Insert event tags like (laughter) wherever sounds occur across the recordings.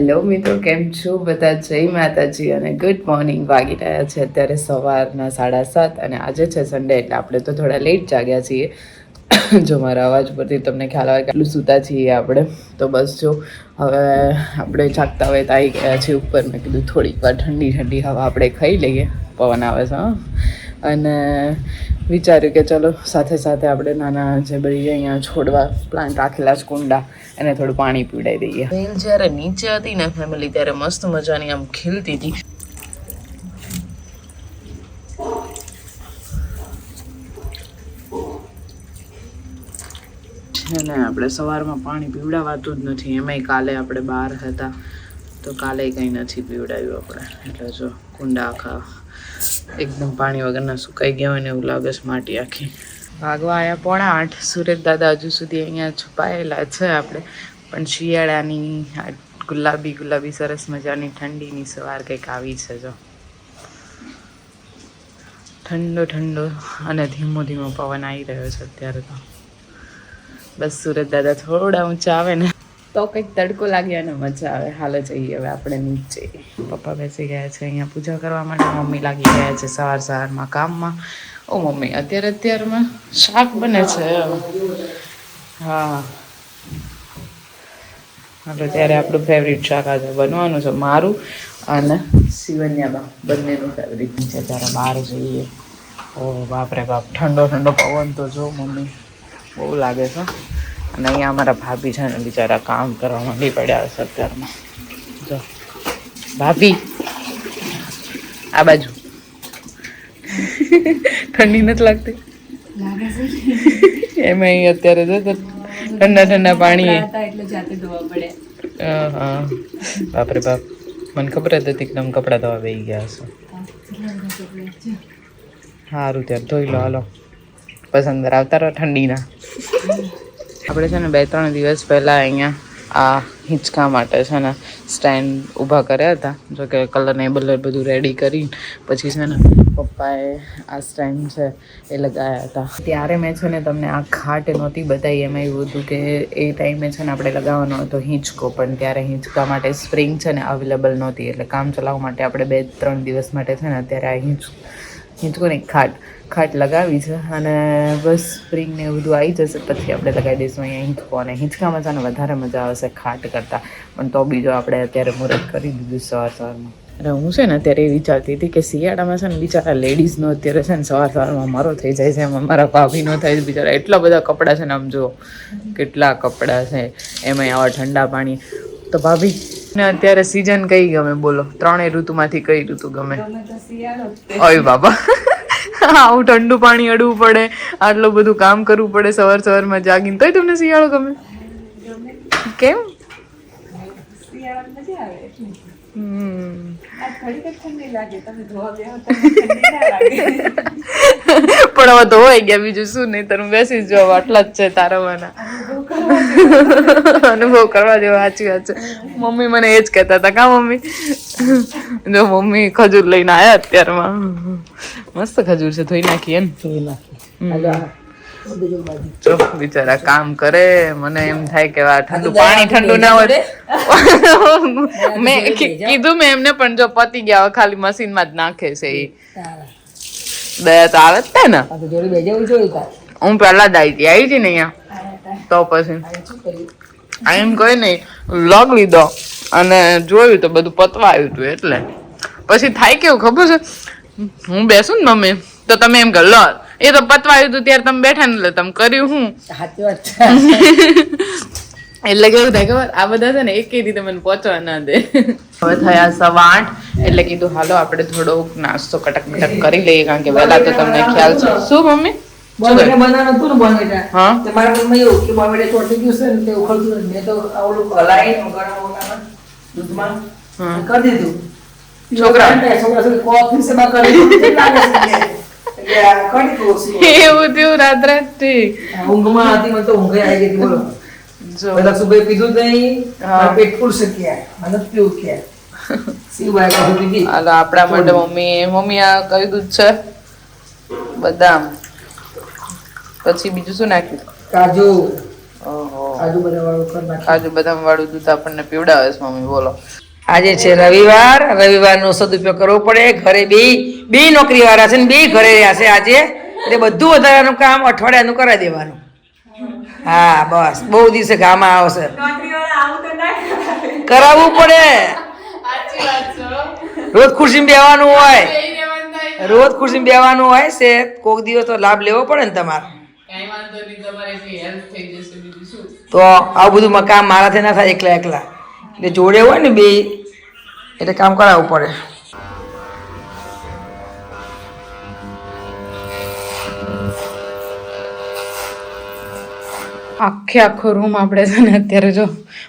Hello મિત્રો, કેમ છો બધા? જય માતાજી અને ગુડ મોર્નિંગ વાગી રહ્યા છે અત્યારે સવારના સાડા સાત અને આજે છે સન્ડે એટલે આપણે તો થોડા લેટ જાગ્યા છીએ. જો મારા અવાજ પરથી તમને ખ્યાલ આવે કે આટલું સૂતા છીએ આપણે, તો બસ જો, હવે આપણે જાગતા હોય તો આવી ગયા છીએ ઉપર. મેં કીધું થોડીક વાર ઠંડી ઠંડી હવા આપણે ખાઈ લઈએ. પવન આવે છે, હા. અને વિચાર્યું કે ચલો સાથે સાથે આપણે નાના જે બધી અહીંયા છોડવા પ્લાન્ટ રાખેલા છે કુંડા એને થોડું પાણી પીવડાવી દઈએ. બેન જ્યારે નીચે હતી ને ફેમિલી ત્યારે મસ્ત મજાની આમ ખીલતી હતી. છે ને આપણે સવારમાં પાણી પીવડાવાતું જ નથી. એમાંય કાલે આપણે બહાર હતા. તો કાલે કંઈ નથી પીવડાવ્યું આપણે. એટલે જો કુંડા આખા એકદમ પાણી વગરના સુકાઈ ગયા હોય ને એવું લાગે છે માટી આખી. ભાગવા આવ્યા પોણા આઠ. સુરત દાદા હજુ સુધી અહીંયા છુપાયેલા છે આપણે. પણ શિયાળાની ગુલાબી ગુલાબી સરસ મજાની ઠંડીની સવાર કંઈક આવી છે જો. ઠંડો ઠંડો અને ધીમો ધીમો પવન આવી રહ્યો છે અત્યારે તો. બસ સુરત દાદા થોડા ઊંચા આવે ને. તો કંઈક તડકો લાગે અને મજા આવે. હાલ જઈએ હવે આપણે નીચે. પપ્પા બેસી ગયા છે અહીંયા પૂજા કરવા માટે, મમ્મી લાગી ગયા છે સવાર સવારમાં કામમાં. ઓ મમ્મી, અત્યારે અત્યારમાં શાક બને છે. હા. આપણે ત્યારે આપણું ફેવરિટ શાક આજે બનવાનું છે, મારું અને શિવન્યાબા બંનેનું ફેવરિટ છે. ત્યારે બહાર જઈએ. ઓ બાપરે બાપ, ઠંડો ઠંડો પવન તો જો મમ્મી. બહુ લાગે છે. અને અહીંયા અમારા ભાભી છે ને બિચારા કામ કરવા માંડી પડ્યા છે અત્યારમાં જો. ભાભી. આ બાજુ. ઠંડી નથી લાગતી? એમાં અહીં અત્યારે જો ઠંડા ઠંડા પાણી એટલે જાતે ધોવા પડે હા હા બાપરે બાપ. મને ખબર જ હતી કે તમે કપડાં ધોવા બેસી ગયા હશો. સારું ત્યારે ધોઈ લો હાલો. પસંદ કરાવતા આવતા રહો ઠંડીના. આપણે છે ને બે, ત્રણ દિવસ પહેલાં અહીંયા આ હિંચકા માટે છે ને સ્ટેન્ડ ઊભા કર્યા હતા. જો કે કલર ને બલર બધું રેડી કરી પછી છે ને પપ્પાએ આ સ્ટેન્ડ છે એ લગાવ્યા હતા. ત્યારે મેં છે ને તમને આ ખાટ નહોતી બતાવી, એમાં એવું હતું કે એ ટાઈમે છે ને આપણે લગાવવાનો હતો હિંચકો, પણ ત્યારે હિંચકા માટે સ્પ્રિંગ છે ને અવેલેબલ નહોતી, એટલે કામ ચલાવવા માટે આપણે બે, ત્રણ દિવસ માટે છે ને અત્યારે આ હિંચ હિંચકો ને ખાટ ખાટ લગાવી છે. અને બસ સ્પ્રિંગ ને એવું બધું આવી જશે, પછી આપણે લગાવી દઈશું અહીંયા હિંચકો અને હિંચકામાં છે વધારે મજા આવશે ખાટ કરતાં. પણ તો બીજો આપણે અત્યારે મુહૂર્ત કરી દીધું સવાર સવારમાં. અને હું છે ને અત્યારે એ વિચારતી હતી કે શિયાળામાં છે ને બિચારા લેડીઝનો અત્યારે છે ને સવાર સવારમાં મારો થઈ જાય છે, એમાં મારા ભાભીનો થાય છે, બિચારા એટલા બધા કપડાં છે ને આમ જો કેટલા કપડાં છે, એમાંય આવા ઠંડા પાણી. તો ભાભી ને અત્યારે સિઝન કઈ ગમે બોલો? ત્રણેય ઋતુમાંથી કઈ ઋતુ ગમે. ઓય બાબા. આવું ઠંડુ પાણી અડવું પડે, આટલું બધું કામ કરવું પડે, સવાર સવારમાં જાગીને. તોય તમને શિયાળો ગમે? કેમ? તમે પણ હવે હોય ગયા બીજું શું નહીં તારું બેસી જાવ, આટલા જ છે તારવાના. અનુભવ કરવા જેવો સાચી વાત છે. મમ્મી મને એ જ કહેતા હતા કા મમ્મી? જો મમ્મી ખજૂર લઈને આયા અત્યારમાં. મસ્ત ખજૂર છે ધોઈ નાખીએ ને જો બિચારા કામ કરે મને એમ થાય કે ઠંડુ પાણી ઠંડુ ના હોય. (laughs) મેં કીધું મેં એમને પણ જો પતી ગયા હોય ખાલી મશીનમાં જ નાખે છે એ. દયા તો આવે જ ને. હું પહેલા જ આવી હતી આવી હતી ને અહીંયા. તો પછી. એમ કઈ નહીં લોગ લીધો અને જોયું તો બધું પતવા આવ્યું હતું એટલે. પછી થાય કેવું ખબર છે? હું બેસું ને મમ્મી તો તમે એમ કે લો એ તો પતવા આવ્યું હતું ત્યારે તમે બેઠા ને એટલે તમે કર્યું હું (laughs) એટલે કેવું થાય ખબર? આ બધા છે ને એક રીતે મને પહોંચવા ના દે. હવે થયા સવા આઠ એટલે કીધું હાલો આપણે થોડોક નાસ્તો કટક મટક કરી લઈએ કારણ કે વહેલા તો તમને ખ્યાલ છે. શું મમ્મી? કહ્યું? બનાવવાનું હતું ને બોમેટા. હા? તે મારા મનમાં એવું કે બોમેટા ચોંટી ગયું છે ને તે ઉખડતું નથી. મેં તો આ ઓલું હલાવીને ગરમ ઓલામાં દૂધમાં કરી દીધું. છોકરા? છોકરા સુધી કોફી સેવા કરી. એવું થયું રાત ઊંઘમાં હતી મને તો ઊંઘ આવી ગઈ બોલો. બધા સુબહ પીધું નહીં પેટ ફૂલશે ક્યાં મને પીવું ક્યાં હાલો આપણા માટે મમ્મી મમ્મી આ કયું દૂધ છે? બદામ. પછી બીજું શું નાખ્યું? કાજુ. કાજુ બદામ વાળું દૂધ આપણને પીવડાવે છે મમ્મી બોલો. આજે છે રવિવાર. રવિવારનો સદુપયોગ કરવો પડે. ઘરે બે બે નોકરી વાળા છે ને બે ઘરે રહ્યા છે આજે. એટલે બધું વધારાનું કામ અઠવાડિયાનું કરાવી દેવાનું. હા બસ. બહુ દિવસે કામ આવશે. કરાવવું પડે. રોજ ખુરશી બેવાનું હોય. રોજ ખુરશી બેવાનું હોય છે કોક દિવસ તો લાભ લેવો પડે ને તમારે. તો આવું બધું કામ મારાથી ના થાય એકલા એકલા. એટલે જોડે હોય ને બે, એટલે કામ કરાવવું પડે. આખે આખો રૂમ આપણે છે ને અત્યારે જો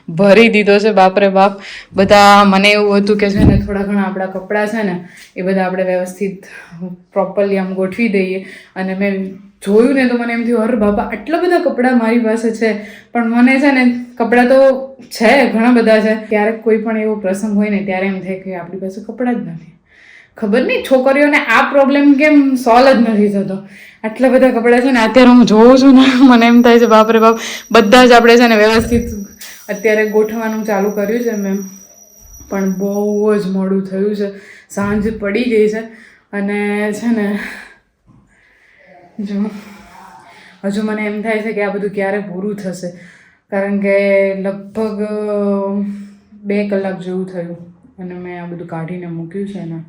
ભરી દીધો છે, બાપરે બાપ. બધા મને એવું હતું કે છે ને થોડા ઘણા આપણા કપડાં છે ને, એ બધા આપણે વ્યવસ્થિત પ્રોપરલી આમ ગોઠવી દઈએ. અને મેં જોયું ને તો મને એમ થયું, અરે બાપા, આટલા બધા કપડાં મારી પાસે છે. પણ મને છે ને કપડાં તો છે, ઘણા બધા છે. ક્યારેક કોઈ પણ એવો પ્રસંગ હોય ને ત્યારે એમ થાય કે આપણી પાસે કપડાં જ નથી. ખબર નહીં? છોકરીઓને આ પ્રોબ્લેમ કેમ સોલ્વ જ નથી થતો? આટલા બધા કપડાં છે ને, અત્યારે હું જોઉં છું ને, મને એમ થાય છે બાપરે બાપ, બધા જ આપણે છે ને વ્યવસ્થિત અત્યારે ગોઠવવાનું ચાલુ કર્યું છે મેં પણ બહુ જ મોડું થયું છે. સાંજ પડી ગઈ છે અને છે ને, જો, હજુ મને એમ થાય છે કે આ બધું ક્યારે પૂરું થશે. કારણ કે લગભગ બે કલાક જેવું થયું અને મેં આ બધું કાઢીને મૂક્યું છે ને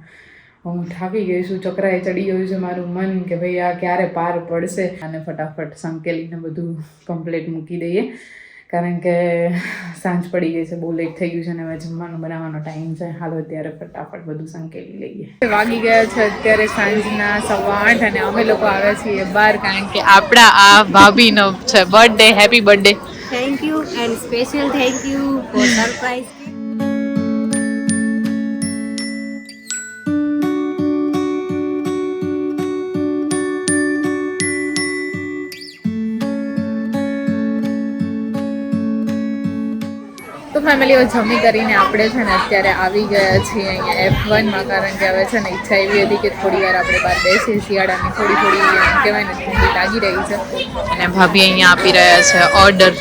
હું થાકી ગઈ છું, ચક્રાએ ચડી ગયું છે મારું મન કે ભાઈ આ ક્યારે પાર પડશે? અને ફટાફટ સંકેલીને બધું કમ્પ્લીટ મૂકી દઈએ. કારણ કે સાંજ પડી ગઈ છે, બહુ લેટ થઈ ગયું છે અને હવે જમવાનું બનાવવાનો ટાઈમ છે. હાલો અત્યારે ફટાફટ બધું સંકેલી લઈએ. વાગી ગયા છે અત્યારે સાંજના સવા આઠ અને અમે લોકો આવ્યા છીએ બહાર કારણ કે આપણા આ ભાભીનો છે birthday happy birthday thank you and special thank you for surprise. ફેમિલીઓ જમી કરીને આપણે છે ને અત્યારે આવી ગયા છીએ અહીંયા એફ વનમાં કારણ કે હવે છે ને ઈચ્છા એવી હતી કે થોડી વાર આપણે બહાર બેસીએ શિયાળાની થોડી થોડી કહેવાય ને, ઠંડી લાગી રહી છે. અને ભાભી અહીંયા આપી રહ્યા છે ઓર્ડર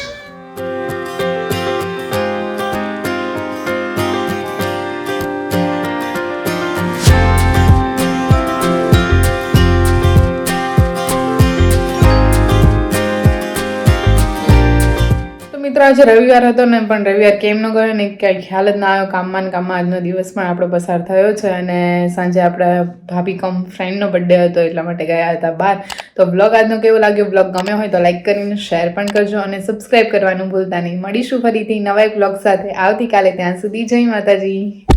મિત્રો આજે રવિવાર હતો ને, પણ રવિવાર કેમ ન ગયો ને, ક્યાંય ખ્યાલ જ ના આવ્યો. કામમાં ને કામમાં આજનો દિવસ પણ આપણો પસાર થયો છે અને સાંજે આપણા ભાભી કમ ફ્રેન્ડનો બર્થડે હતો, એટલા માટે ગયા હતા બહાર. તો બ્લોગ આજનો કેવો લાગ્યો? બ્લોગ ગમ્યો હોય તો લાઈક કરીને શેર પણ કરજો અને સબસ્ક્રાઈબ કરવાનું ભૂલતા નહીં. મળીશું ફરીથી નવા એક બ્લોગ સાથે. આવતીકાલે ત્યાં સુધી જય માતાજી.